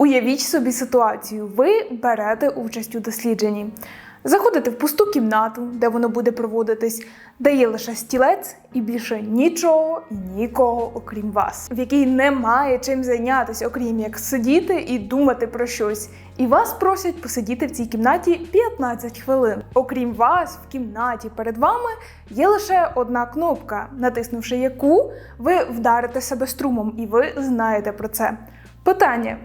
Уявіть собі ситуацію: ви берете участь у дослідженні. Заходите в пусту кімнату, де воно буде проводитись, де є лише стілець і більше нічого і нікого, окрім вас, в якій немає чим зайнятися, окрім як сидіти і думати про щось. І вас просять посидіти в цій кімнаті 15 хвилин. Окрім вас, в кімнаті перед вами є лише одна кнопка, натиснувши яку ви вдарите себе струмом, і ви знаєте про це. Питання.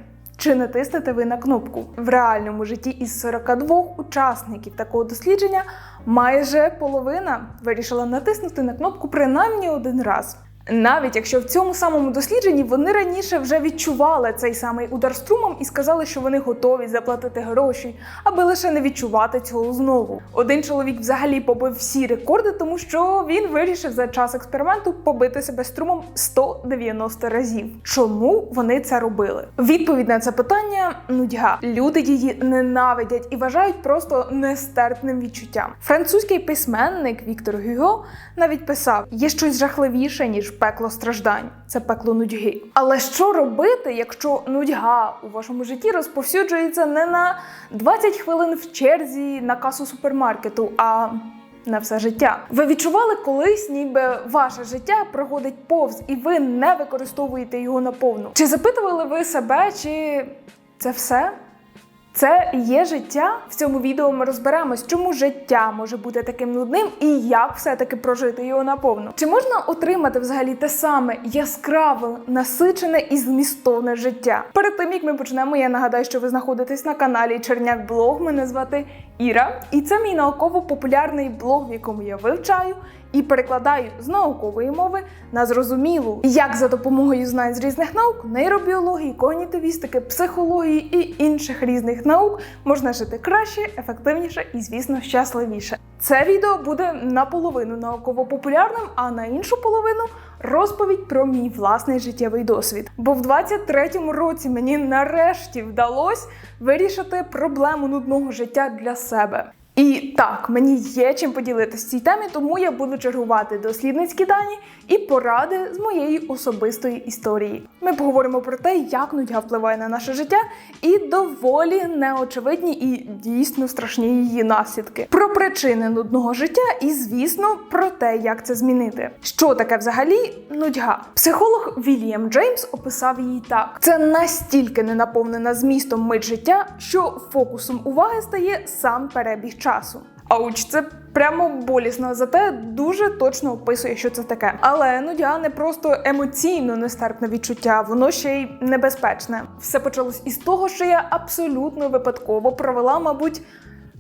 Чи натиснете ви на кнопку? В реальному житті із 42 учасників такого дослідження майже половина вирішила натиснути на кнопку принаймні один раз. Навіть якщо в цьому самому дослідженні вони раніше вже відчували цей самий удар струмом і сказали, що вони готові заплатити гроші, аби лише не відчувати цього знову. Один чоловік взагалі побив всі рекорди, тому що він вирішив за час експерименту побити себе струмом 190 разів. Чому вони це робили? Відповідь на це питання нудьга. Люди її ненавидять і вважають просто нестерпним відчуттям. Французький письменник Віктор Гюго навіть писав: є щось жахливіше ніж пекло страждань. Це пекло нудьги. Але що робити, якщо нудьга у вашому житті розповсюджується не на 20 хвилин в черзі на касу супермаркету, а на все життя. Ви відчували колись, ніби ваше життя проходить повз, і ви не використовуєте його наповну? Чи запитували ви себе, чи це все? Це є життя. В цьому відео ми розберемось, чому життя може бути таким нудним і як все-таки прожити його наповну. Чи можна отримати взагалі те саме яскраве, насичене і змістовне життя? Перед тим як ми почнемо, я нагадаю, що ви знаходитесь на каналі Черняк Блог. Мене звати Іра, і це мій науково-популярний блог, в якому я вивчаю і перекладаю з наукової мови на зрозумілу, як за допомогою знань з різних наук, нейробіології, когнітивістики, психології і інших різних наук можна жити краще, ефективніше і, звісно, щасливіше. Це відео буде наполовину науково-популярним, а на іншу половину розповідь про мій власний життєвий досвід. Бо в 23-му році мені нарешті вдалося вирішити проблему нудного життя для себе. І так, мені є чим поділитися цій темі, тому я буду чергувати дослідницькі дані і поради з моєї особистої історії. Ми поговоримо про те, як нудьга впливає на наше життя, і доволі неочевидні і дійсно страшні її наслідки. Про причини нудного життя і, звісно, про те, як це змінити. Що таке взагалі нудьга? Психолог Вільям Джеймс описав її так: це настільки ненаповнена змістом мить життя, що фокусом уваги стає сам перебіг часу. Ауч, це прямо болісно, зате дуже точно описує, що це таке. Але нудя не просто емоційно нестерпне відчуття, воно ще й небезпечне. Все почалось із того, що я абсолютно випадково провела, мабуть,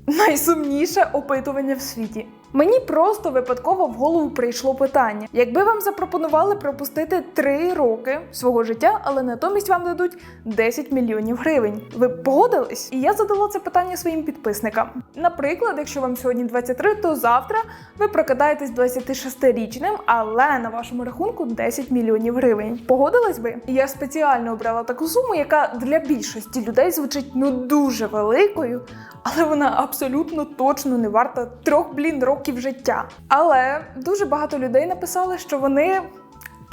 найсумніше опитування в світі. Мені просто випадково в голову прийшло питання: якби вам запропонували пропустити 3 роки свого життя, але натомість вам дадуть 10 мільйонів гривень. Ви б погодились? І я задала це питання своїм підписникам. Наприклад, якщо вам сьогодні 23, то завтра ви прокидаєтесь 26-річним, але на вашому рахунку 10 мільйонів гривень. Погодились би? Я спеціально обрала таку суму, яка для більшості людей звучить ну дуже великою, але вона абсолютно точно не варта трьох блін років життя. Але дуже багато людей написали, що вони.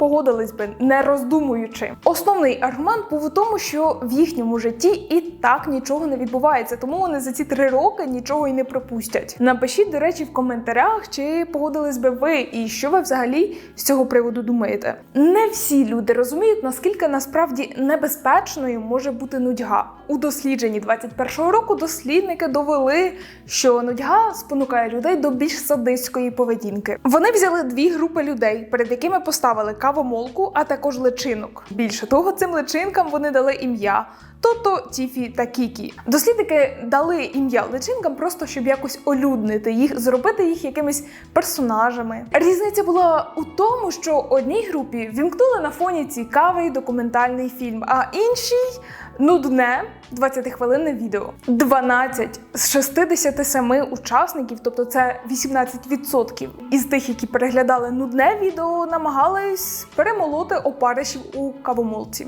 Погодились би, не роздумуючи. Основний аргумент був у тому, що в їхньому житті і так нічого не відбувається, тому вони за ці три роки нічого і не пропустять. Напишіть, до речі, в коментарях, чи погодились би ви, і що ви взагалі з цього приводу думаєте. Не всі люди розуміють, наскільки насправді небезпечною може бути нудьга. У дослідженні 21-го року дослідники довели, що нудьга спонукає людей до більш садистської поведінки. Вони взяли дві групи людей, перед якими поставили кавомолку, а також личинок. Більше того, цим личинкам вони дали ім'я. Тото, Тіфі та Кікі. Дослідники дали ім'я личинкам просто щоб якось олюднити їх, зробити їх якимись персонажами. Різниця була у тому, що одній групі вімкнули на фоні цікавий документальний фільм, а іншій нудне 20-хвилинне відео. 12 з 67 учасників, тобто це 18% із тих, які переглядали нудне відео, намагались перемолоти опаришів у кавомолці.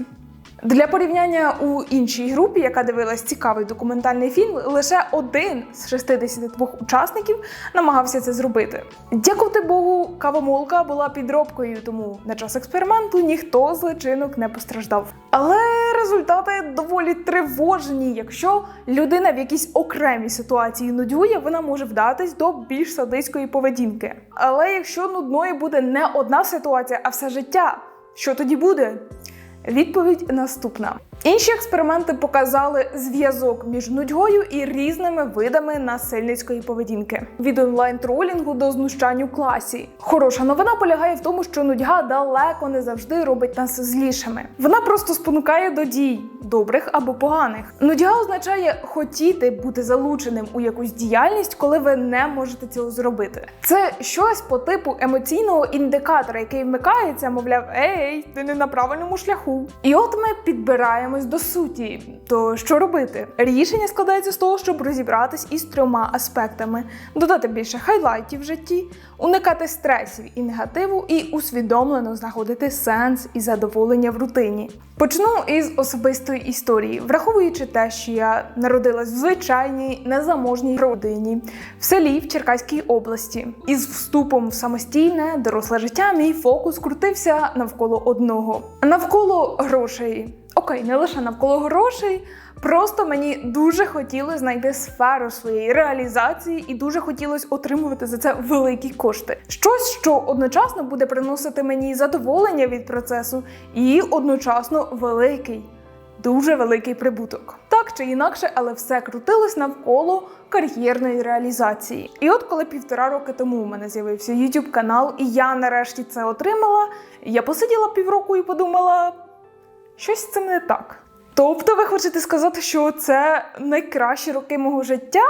Для порівняння у іншій групі, яка дивилась цікавий документальний фільм, лише один з 62 учасників намагався це зробити. Дякувати Богу, кавомолка була підробкою, тому на час експерименту ніхто з личинок не постраждав. Але результати доволі тривожні. Якщо людина в якійсь окремій ситуації нудьгує, вона може вдатись до більш садистської поведінки. Але якщо нудною буде не одна ситуація, а все життя, що тоді буде? Відповідь наступна. Інші експерименти показали зв'язок між нудьгою і різними видами насильницької поведінки від онлайн-тролінгу до знущань у класі. Хороша новина полягає в тому, що нудьга далеко не завжди робить нас злішими. Вона просто спонукає до дій, добрих або поганих. Нудьга означає хотіти бути залученим у якусь діяльність, коли ви не можете цього зробити. Це щось по типу емоційного індикатора, який вмикається, мовляв, ей, ти не на правильному шляху. І от ми підбираємось до суті. То що робити? Рішення складається з того, щоб розібратись із трьома аспектами: додати більше хайлайтів в житті, уникати стресів і негативу, і усвідомлено знаходити сенс і задоволення в рутині. Почну із особистої історії, враховуючи те, що я народилась в звичайній незаможній родині в селі в Черкаській області. Із вступом в самостійне доросле життя мій фокус крутився навколо одного навколо грошей. Окей, не лише навколо грошей. Просто мені дуже хотілося знайти сферу своєї реалізації і дуже хотілося отримувати за це великі кошти. Щось, що одночасно буде приносити мені задоволення від процесу, і одночасно великий, дуже великий прибуток. Так чи інакше, але все крутилось навколо кар'єрної реалізації. І от коли півтора роки тому у мене з'явився YouTube канал, і я нарешті це отримала, я посиділа півроку і подумала, щось цим не так. Тобто, ви хочете сказати, що це найкращі роки мого життя?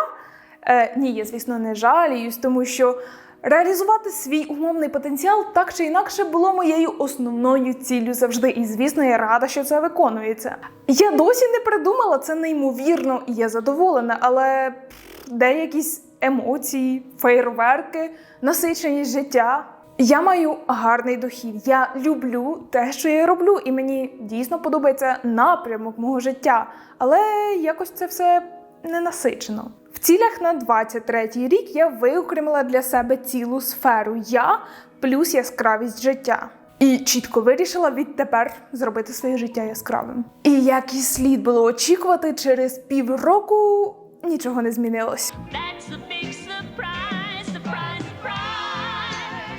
Е, ні, я, звісно, не жаліюсь, тому що реалізувати свій умовний потенціал так чи інакше було моєю основною ціллю завжди. І, звісно, я рада, що це виконується. Я досі не придумала це неймовірно, і я задоволена, але пф, де якісь емоції, фейерверки, насиченість життя. Я маю гарний дохід. Я люблю те, що я роблю, і мені дійсно подобається напрямок мого життя. Але якось це все не насичено. В цілях на 23-й рік я виокремила для себе цілу сферу я плюс яскравість життя. І чітко вирішила відтепер зробити своє життя яскравим. І як і слід було очікувати, через півроку нічого не змінилось.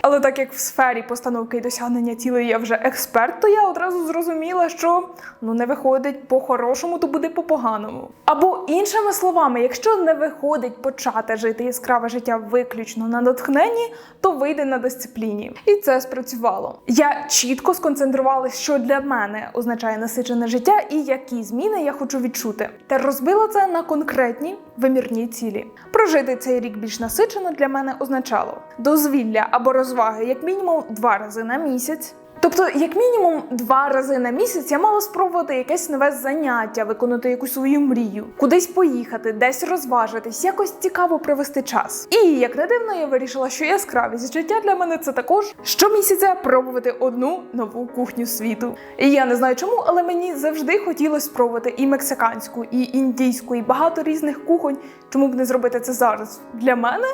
Але так як в сфері постановки і досягнення цілей я вже експерт, то я одразу зрозуміла, що ну не виходить по-хорошому, то буде по-поганому. Або іншими словами, якщо не виходить почати жити яскраве життя виключно на натхненні, то вийде на дисципліні. І це спрацювало. Я чітко сконцентрувалася, що для мене означає насичене життя і які зміни я хочу відчути. Та розбила це на конкретні вимірні цілі. Прожити цей рік більш насичено для мене означало дозвілля або розваги як мінімум два рази на місяць. Тобто, як мінімум, два рази на місяць я мала спробувати якесь нове заняття, виконати якусь свою мрію, кудись поїхати, десь розважитись, якось цікаво провести час. І як не дивно, я вирішила, що яскравість життя для мене це також щомісяця пробувати одну нову кухню світу. І я не знаю чому, але мені завжди хотілося спробувати і мексиканську, і індійську, і багато різних кухонь. Чому б не зробити це зараз? Для мене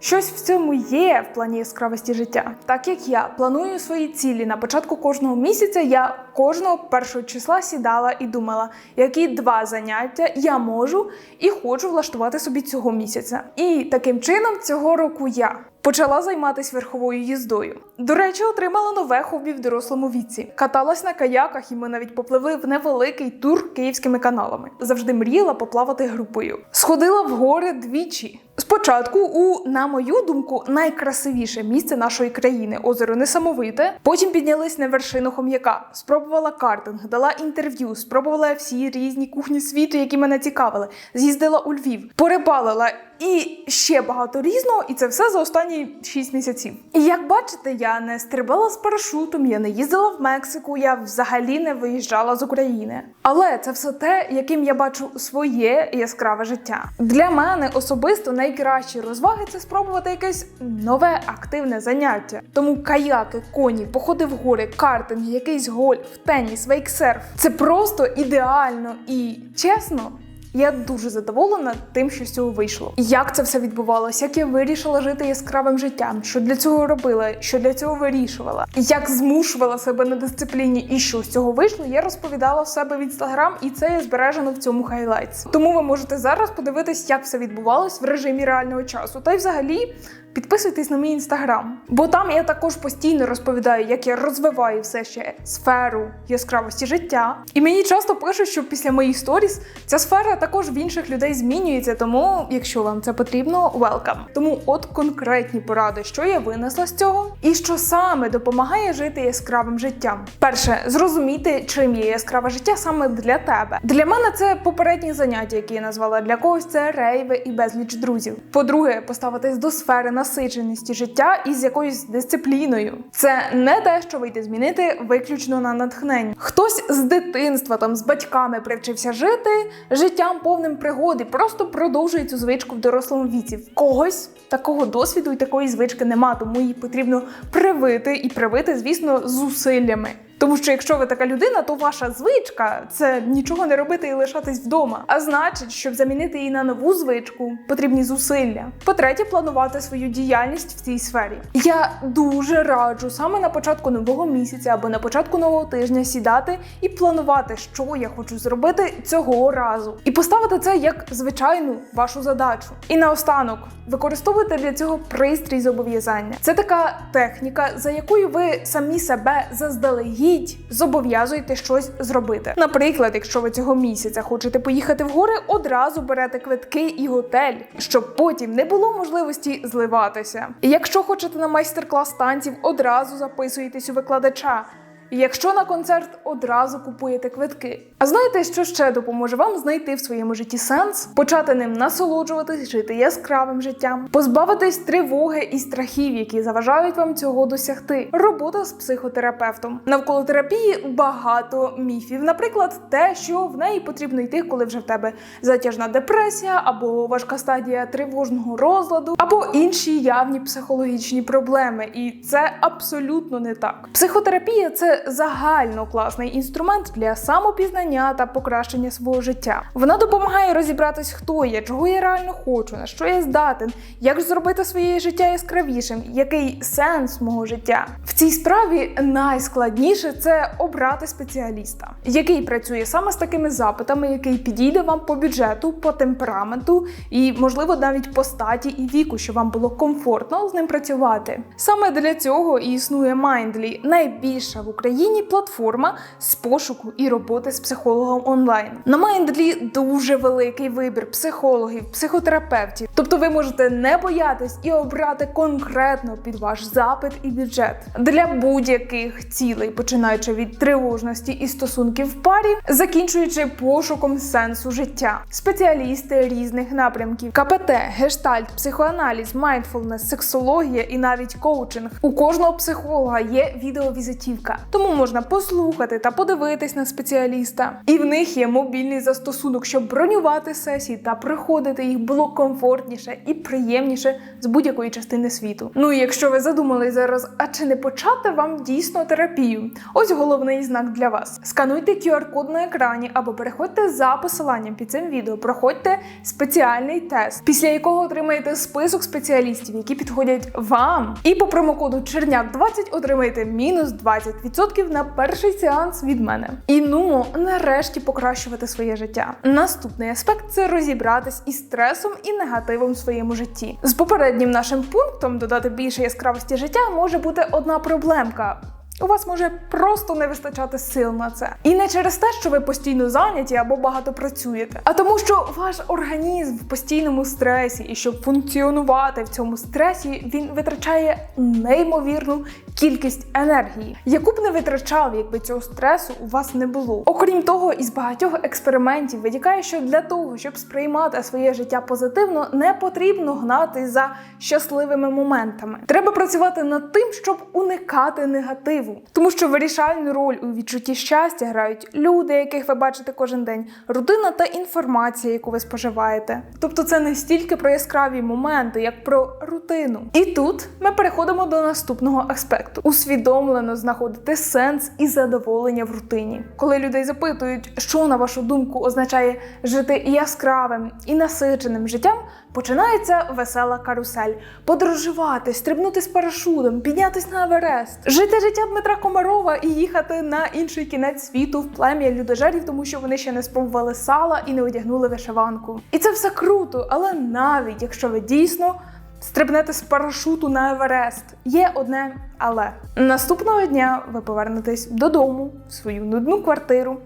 Щось в цьому є в плані яскравості життя. Так як я планую свої цілі на початку кожного місяця, я кожного першого числа сідала і думала, які два заняття я можу і хочу влаштувати собі цього місяця. І таким чином цього року я. Почала займатися верховою їздою. До речі, отримала нове хобі в дорослому віці. Каталась на каяках, і ми навіть попливли в невеликий тур київськими каналами. Завжди мріяла поплавати групою. Сходила в гори двічі. Спочатку, у, на мою думку, найкрасивіше місце нашої країни озеро Несамовите. Потім піднялись на вершину хом'яка, спробувала картинг, дала інтерв'ю, спробувала всі різні кухні світу, які мене цікавили. З'їздила у Львів, порибалила і ще багато різного, і це все за останні 6 місяців. І як бачите, я не стрибала з парашутом, я не їздила в Мексику, я взагалі не виїжджала з України. Але це все те, яким я бачу своє яскраве життя. Для мене особисто найкращі розваги це спробувати якесь нове активне заняття. Тому каяки, коні, походи в гори, картинг, якийсь гольф, теніс, вейксерф це просто ідеально і чесно. Я дуже задоволена тим, що з цього вийшло. Як це все відбувалося, як я вирішила жити яскравим життям, що для цього робила, що для цього вирішувала, як змушувала себе на дисципліні, і що з цього вийшло, я розповідала в себе в інстаграм, і це збережено в цьому хайлайтс. Тому ви можете зараз подивитись, як все відбувалось в режимі реального часу. Та й взагалі підписуйтесь на мій інстаграм, бо там я також постійно розповідаю, як я розвиваю все ще сферу яскравості життя. І мені часто пишуть, що після моїх сторіс ця сфера також в інших людей змінюється. Тому, якщо вам це потрібно, welcome. Тому от конкретні поради, що я винесла з цього, і що саме допомагає жити яскравим життям. Перше, зрозуміти, чим є яскраве життя саме для тебе. Для мене це попередні заняття, які я назвала. Для когось це рейви і безліч друзів. По-друге, поставитись до сфери насиченості життя із якоюсь дисципліною. Це не те, що вийде змінити виключно на натхнення. Хтось з дитинства там з батьками привчився жити життям повним пригод і просто продовжує цю звичку в дорослому віці. В когось такого досвіду і такої звички нема, тому її потрібно привити і привити, звісно, зусиллями. Тому що якщо ви така людина, то ваша звичка це нічого не робити і лишатись вдома. А значить, щоб замінити її на нову звичку, потрібні зусилля. По-третє, планувати свою діяльність в цій сфері. Я дуже раджу саме на початку нового місяця або на початку нового тижня сідати і планувати, що я хочу зробити цього разу, і поставити це як звичайну вашу задачу. І наостанок використовуйте для цього пристрій зобов'язання. Це така техніка, за якою ви самі себе заздалегідь зобов'язуєте щось зробити. Наприклад, якщо ви цього місяця хочете поїхати в гори, одразу берете квитки і готель, щоб потім не було можливості зливатися. І якщо хочете на майстер-клас танців, одразу записуєтесь у викладача. Якщо на концерт одразу купуєте квитки. А знаєте, що ще допоможе вам знайти в своєму житті сенс, почати ним насолоджуватись, жити яскравим життям, позбавитись тривоги і страхів, які заважають вам цього досягти. Робота з психотерапевтом. Навколо терапії багато міфів. Наприклад, те, що в неї потрібно йти, коли вже в тебе затяжна депресія, або важка стадія тривожного розладу, або інші явні психологічні проблеми. І це абсолютно не так. Психотерапія це загально класний інструмент для самопізнання та покращення свого життя. Вона допомагає розібратись, хто я, чого я реально хочу, на що я здатен, як зробити своє життя яскравішим, який сенс мого життя. В цій справі найскладніше це обрати спеціаліста, який працює саме з такими запитами, який підійде вам по бюджету, по темпераменту і, можливо, навіть по статі і віку, щоб вам було комфортно з ним працювати. Саме для цього і існує Mindly, найбільша в Україні платформа з пошуку і роботи з психологом онлайн. На Mindly дуже великий вибір психологів, психотерапевтів. Тобто ви можете не боятись і обрати конкретно під ваш запит і бюджет для будь-яких цілей, починаючи від тривожності і стосунків в парі, закінчуючи пошуком сенсу життя. Спеціалісти різних напрямків: КПТ, гештальт, психоаналіз, майндфулнес, сексологія і навіть коучинг. У кожного психолога є відеовізитівка, тому можна послухати та подивитись на спеціаліста. І в них є мобільний застосунок, щоб бронювати сесії та приходити їх було комфортніше і приємніше з будь-якої частини світу. Ну і якщо ви задумали зараз, а чи не почати вам дійсно терапію? Ось головний знак для вас: скануйте QR-код на екрані або переходьте за посиланням під цим відео. Проходьте спеціальний тест, після якого отримаєте список спеціалістів, які підходять вам. І по промокоду Черняк 20 отримаєте мінус 20% на перший сеанс від мене. І ну, нарешті покращувати своє життя. Наступний аспект це розібратись із стресом і негативом в своєму житті. З попереднім нашим пунктом додати більше яскравості життя може бути одна проблемка. У вас може просто не вистачати сил на це. І не через те, що ви постійно зайняті або багато працюєте, а тому, що ваш організм в постійному стресі, і щоб функціонувати в цьому стресі, він витрачає неймовірну кількість енергії, яку б не витрачав, якби цього стресу у вас не було. Окрім того, із багатьох експериментів витікає, що для того, щоб сприймати своє життя позитивно, не потрібно гнати за щасливими моментами. Треба працювати над тим, щоб уникати негативу, тому що вирішальну роль у відчутті щастя грають люди, яких ви бачите кожен день, рутина та інформація, яку ви споживаєте. Тобто, це не стільки про яскраві моменти, як про рутину. І тут ми переходимо до наступного аспекту: усвідомлено знаходити сенс і задоволення в рутині. Коли людей запитують, що на вашу думку означає жити яскравим і насиченим життям, починається весела карусель: подорожувати, стрибнути з парашутом, піднятись на Еверест, жити життя Дмитра Комарова і їхати на інший кінець світу в плем'я людожерів, тому що вони ще не спробували сала і не одягнули вишиванку. І це все круто, але навіть якщо ви дійсно стрибнете з парашуту на Еверест, є одне але наступного дня ви повернетесь додому в свою нудну квартиру,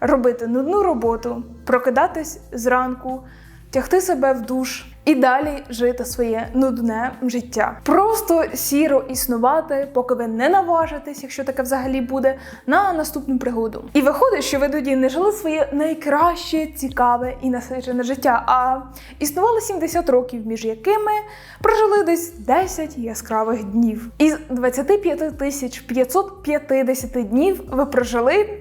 робити нудну роботу, прокидатись зранку, тягти себе в душ і далі жити своє нудне життя. Просто сіро існувати, поки ви не наважитесь, якщо таке взагалі буде, на наступну пригоду. І виходить, що ви тоді не жили своє найкраще, цікаве і насичене життя, а існували 70 років, між якими прожили десь 10 яскравих днів. Із 25 тисяч 550 днів ви прожили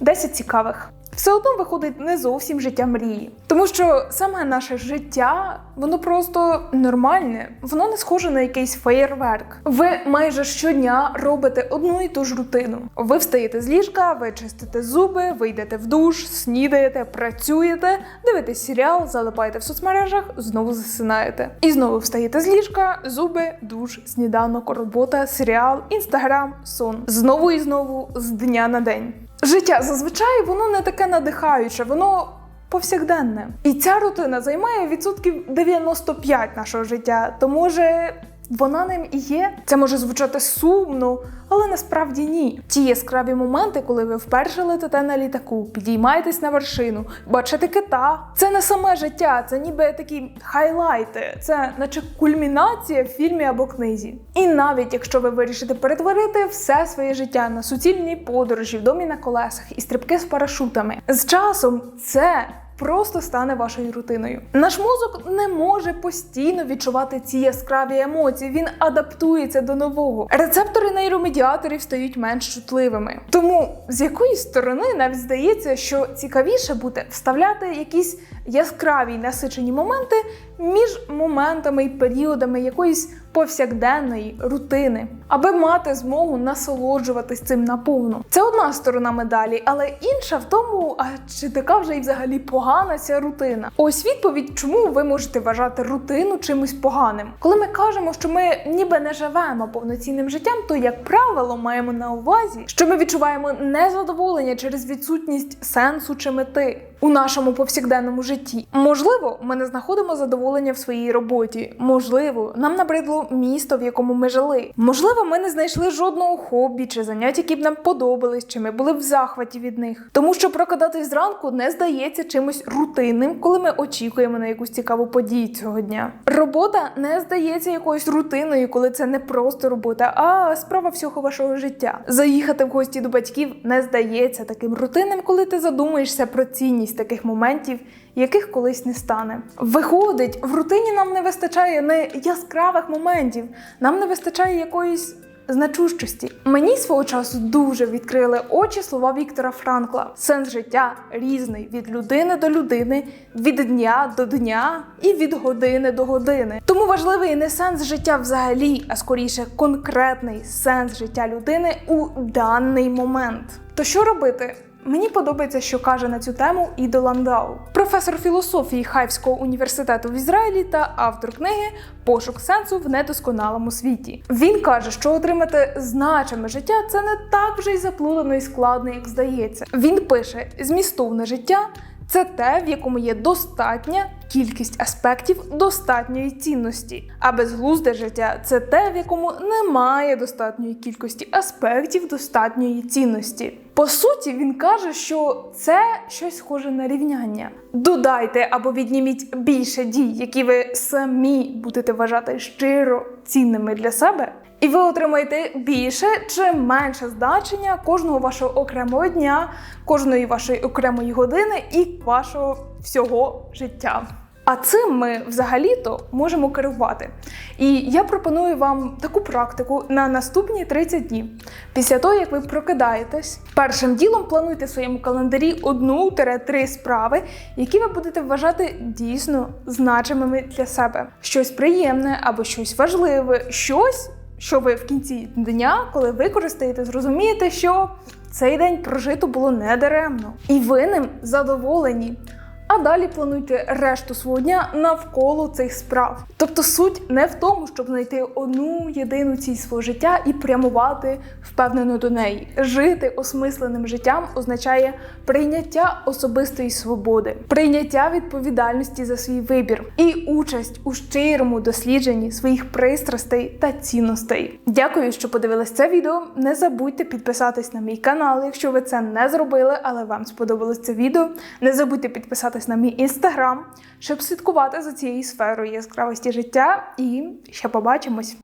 10 цікавих. Все одно виходить не зовсім життя мрії, тому що саме наше життя воно просто нормальне, воно не схоже на якийсь феєрверк. Ви майже щодня робите одну і ту ж рутину. Ви встаєте з ліжка, ви чистите зуби, ви йдете в душ, снідаєте, працюєте, дивитесь серіал, залипаєте в соцмережах, знову засинаєте. І знову встаєте з ліжка, зуби, душ, сніданок, робота, серіал, інстаграм, сон. Знову і знову з дня на день. Життя зазвичай воно не таке надихаюче, воно повсякденне. І ця рутина займає відсотків 95 нашого життя. То може. Вона ним і є. Це може звучати сумно, але насправді ні. Ті яскраві моменти, коли ви вперше летите на літаку, підіймаєтесь на вершину, бачите кита. Це не саме життя, це ніби такі хайлайти, це наче кульмінація в фільмі або книзі. І навіть якщо ви вирішите перетворити все своє життя на суцільні подорожі в домі на колесах і стрибки з парашутами, з часом це просто стане вашою рутиною. Наш мозок не може постійно відчувати ці яскраві емоції. Він адаптується до нового. Рецептори нейромедіаторів стають менш чутливими. Тому з якоїсь сторони навіть здається, що цікавіше буде вставляти якісь яскраві насичені моменти між моментами і періодами якоїсь повсякденної рутини, аби мати змогу насолоджуватись цим наповну. Це одна сторона медалі, але інша в тому, а чи така вже і взагалі погана ця рутина? Ось відповідь, чому ви можете вважати рутину чимось поганим. Коли ми кажемо, що ми ніби не живемо повноцінним життям, то як правило маємо на увазі, що ми відчуваємо незадоволення через відсутність сенсу чи мети. У нашому повсякденному житті можливо, ми не знаходимо задоволення в своїй роботі. Можливо, нам набридло місто, в якому ми жили. Можливо, ми не знайшли жодного хобі чи занять, які б нам подобались, чи ми були в захваті від них. Тому що прокидатись зранку не здається чимось рутинним, коли ми очікуємо на якусь цікаву подію цього дня. Робота не здається якоюсь рутиною, коли це не просто робота, а справа всього вашого життя. Заїхати в гості до батьків не здається таким рутинним, коли ти задумуєшся про цінність таких моментів, яких колись не стане. Виходить, в рутині нам не вистачає не яскравих моментів, нам не вистачає якоїсь. Значущості мені свого часу дуже відкрили очі слова Віктора Франкла. Сенс життя різний від людини до людини, від дня до дня і від години до години. Тому важливий не сенс життя взагалі, а скоріше конкретний сенс життя людини у даний момент. То що робити? Мені подобається, що каже на цю тему Ідо Ландау, професор філософії Хайфського університету в Ізраїлі та автор книги Пошук сенсу в недосконалому світі. Він каже, що отримати значиме життя це не так вже й заплутано і складно, як здається. Він пише: змістовне життя. Це те, в якому є достатня кількість аспектів достатньої цінності. А безглузде життя це те, в якому немає достатньої кількості аспектів достатньої цінності. По суті, він каже, що це щось схоже на рівняння. Додайте або відніміть більше дій, які ви самі будете вважати щиро цінними для себе, І ви отримаєте більше чи менше значення кожного вашого окремого дня, кожної вашої окремої години і вашого всього життя. А цим ми взагалі-то можемо керувати. І я пропоную вам таку практику на наступні 30 днів. Після того, як ви прокидаєтесь, першим ділом плануйте в своєму календарі одну-три справи, які ви будете вважати дійсно значимими для себе. Щось приємне або щось важливе, щось, що ви в кінці дня, коли використаєте, зрозумієте, що цей день прожито було недаремно, і ви ним задоволені. А далі плануйте решту свого дня навколо цих справ. Тобто суть не в тому, щоб знайти одну єдину ціль свого життя і прямувати впевнено до неї. Жити осмисленим життям означає прийняття особистої свободи, прийняття відповідальності за свій вибір і участь у щирому дослідженні своїх пристрастей та цінностей. Дякую, що подивились це відео. Не забудьте підписатись на мій канал, якщо ви це не зробили, але вам сподобалось це відео. Не забудьте підписатись на мій інстаграм, щоб слідкувати за цією сферою яскравості життя. І ще побачимось.